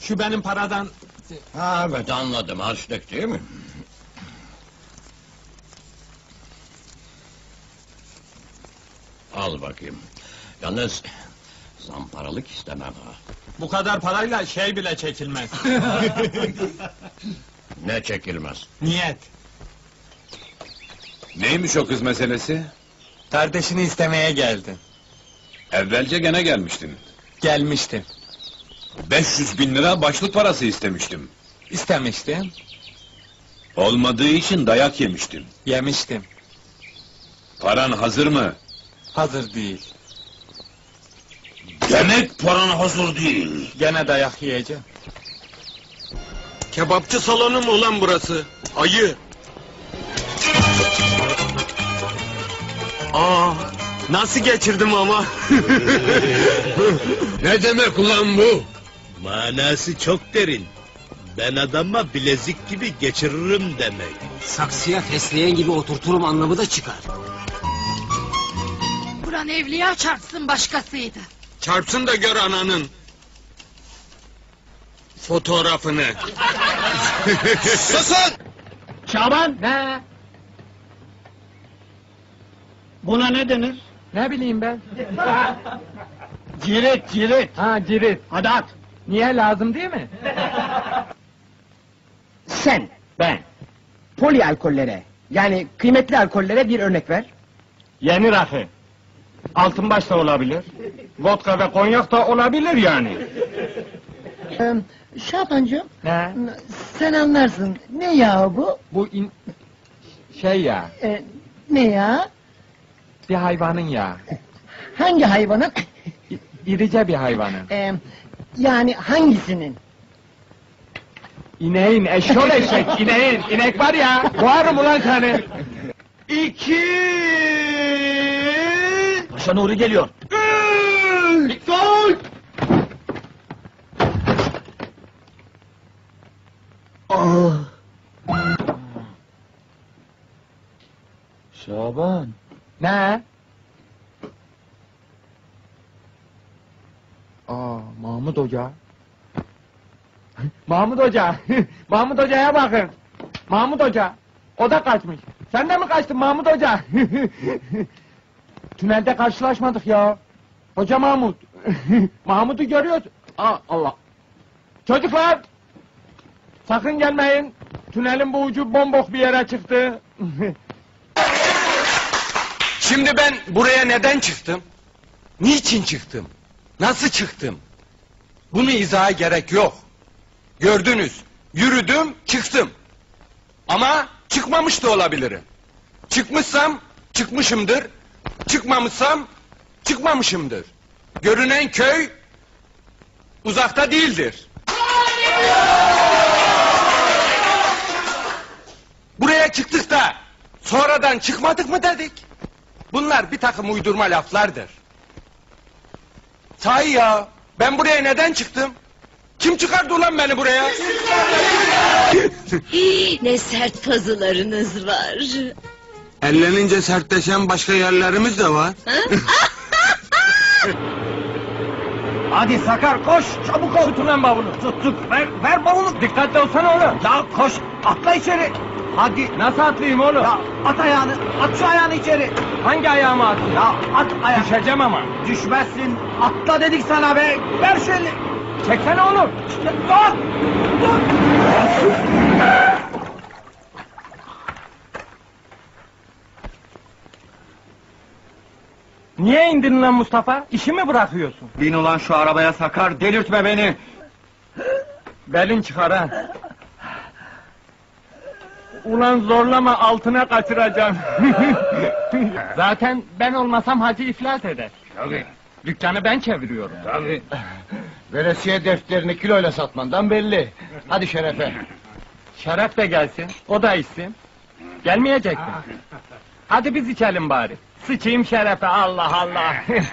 Şu benim paradan... Ha evet anladım harçlık değil mi? Al bakayım. Yalnız zamparalık istemem ha. Bu kadar parayla şey bile çekilmez. Ne çekilmez. Niyet. Neymiş o kız meselesi? Kardeşini istemeye geldi. Evvelce gene gelmiştin. Gelmiştim. 500 bin lira başlık parası istemiştim. İstemiştim. Olmadığı için dayak yemiştim. Yemiştim. Paran hazır mı? Hazır değil. Demek paran hazır değil. Gene dayak yiyeceğim. Kebapçı salonu mu ulan burası? Ayı. Aa, nasıl geçirdim ama? Ne demek ulan bu? Manası çok derin. Ben adama bilezik gibi geçiririm demek. Saksıya fesleğen gibi oturturum anlamı da çıkar. Buran evliya çarpsın başkasıydı. Çarpsın da gör ananın. Fotoğrafını. Susun! Şaban! Ne? Buna ne denir? Ne bileyim ben? Cirit, cirit. Ha cirit. Hadi at. Niye lazım değil mi? Sen, ben. Poli alkollere, yani kıymetli alkollere bir örnek ver. Yeni rakı. Altınbaş da olabilir. Vodka ve konyak da olabilir yani. Ee, Şapancığım, Ne? sen anlarsın. Ne yağı bu? Bu in... Şey ya, Ee, ne yağı? bir hayvanın ya. Hangi hayvanın? İrice bir hayvanın. Ee, yani hangisinin? İneğin, eşşol eşek, ineğin. İnek var ya, boğarım ulan seni. İki... Paşa Nuri geliyor. Gol! Şaban. Ne? Aa, Mahmut Hoca. Mahmut Hoca. Mahmut Hoca'ya bakın. Mahmut Hoca. O da kaçmış. Sen de mi kaçtın Mahmut Hoca? Tünelde karşılaşmadık ya. Hoca Mahmut. Mahmut'u görüyoruz. Aa, Allah. Çocuklar. Sakın gelmeyin. Tünelin bu ucu bombok bir yere çıktı. Şimdi ben buraya neden çıktım? Niçin çıktım? Nasıl çıktım? Bunu izaha gerek yok. Gördünüz, yürüdüm, çıktım. Ama çıkmamış da olabilirim. Çıkmışsam çıkmışımdır. Çıkmamışsam çıkmamışımdır. Görünen köy uzakta değildir. Buraya çıktık da sonradan çıkmadık mı dedik? Bunlar bir takım uydurma laflardır. Sahi ya, ben buraya neden çıktım? Kim çıkardı ulan beni buraya? ne sert fazılarınız var. Ellenince sertleşen başka yerlerimiz de var. Hadi Sakar koş çabuk ol. Tutun lan bavulu. Tut tut ver, ver bavulu. Dikkatli olsana oğlum. Ya koş atla içeri. Hadi. Nasıl atlayayım oğlum? Ya at ayağını at şu ayağını içeri. Hangi ayağımı atayım? Ya at ayağını. Düşeceğim ama. Düşmezsin. Atla dedik sana be. Ver şu elini. Çeksene oğlum. Dur. Dur. Niye indin lan Mustafa? İşi mi bırakıyorsun? Bin ulan şu arabaya sakar, delirtme beni! Belin çıkar ha! Ulan zorlama altına kaçıracağım! Zaten ben olmasam hacı iflas eder. Tabii. Dükkanı ben çeviriyorum. Tabii. Veresiye defterini kiloyla satmandan belli. Hadi şerefe. Şeref de gelsin, o da içsin. Gelmeyecek mi? Hadi biz içelim bari. Sıçayım şerefe, Allah Allah!